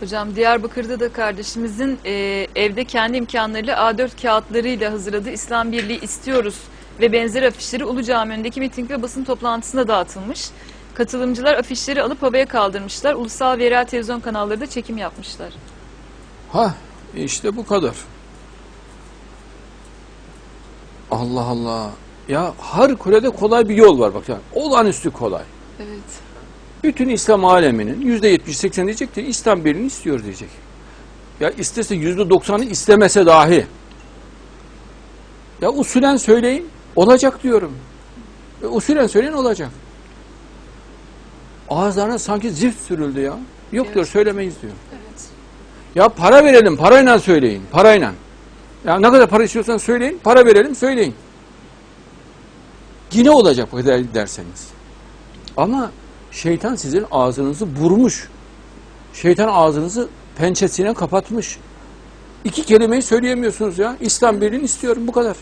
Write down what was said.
Hocam Diyarbakır'da da kardeşimizin e, evde kendi imkanlarıyla A4 kağıtlarıyla hazırladığı İslam Birliği istiyoruz ve benzer afişleri Ulu Cami önündeki miting ve basın toplantısında dağıtılmış. Katılımcılar afişleri alıp havaya kaldırmışlar. Ulusal ve yerel televizyon kanalları da çekim yapmışlar. Ha işte bu kadar. Allah Allah. Ya harikulade kolay bir yol var bak ya. Olağanüstü kolay. Evet. Bütün İslam aleminin yüzde yetmiş seksen diyecek ki İslam birini istiyor diyecek. Ya istese yüzde doksanı istemese dahi. Ya usulen söyleyin olacak diyorum. E, usulen söyleyin olacak. Ağızlarına sanki zift sürüldü ya. Yok diyor Evet. söylemeyiz diyor. Evet. Ya para verelim, parayla söyleyin, parayla. Ya ne kadar para istiyorsan söyleyin, para verelim, söyleyin. Yine olacak bu kadar derseniz. Ama şeytan sizin ağzınızı vurmuş. Şeytan ağzınızı pençesine kapatmış. İki kelimeyi söyleyemiyorsunuz ya. İslam birliğini istiyorum bu kadar.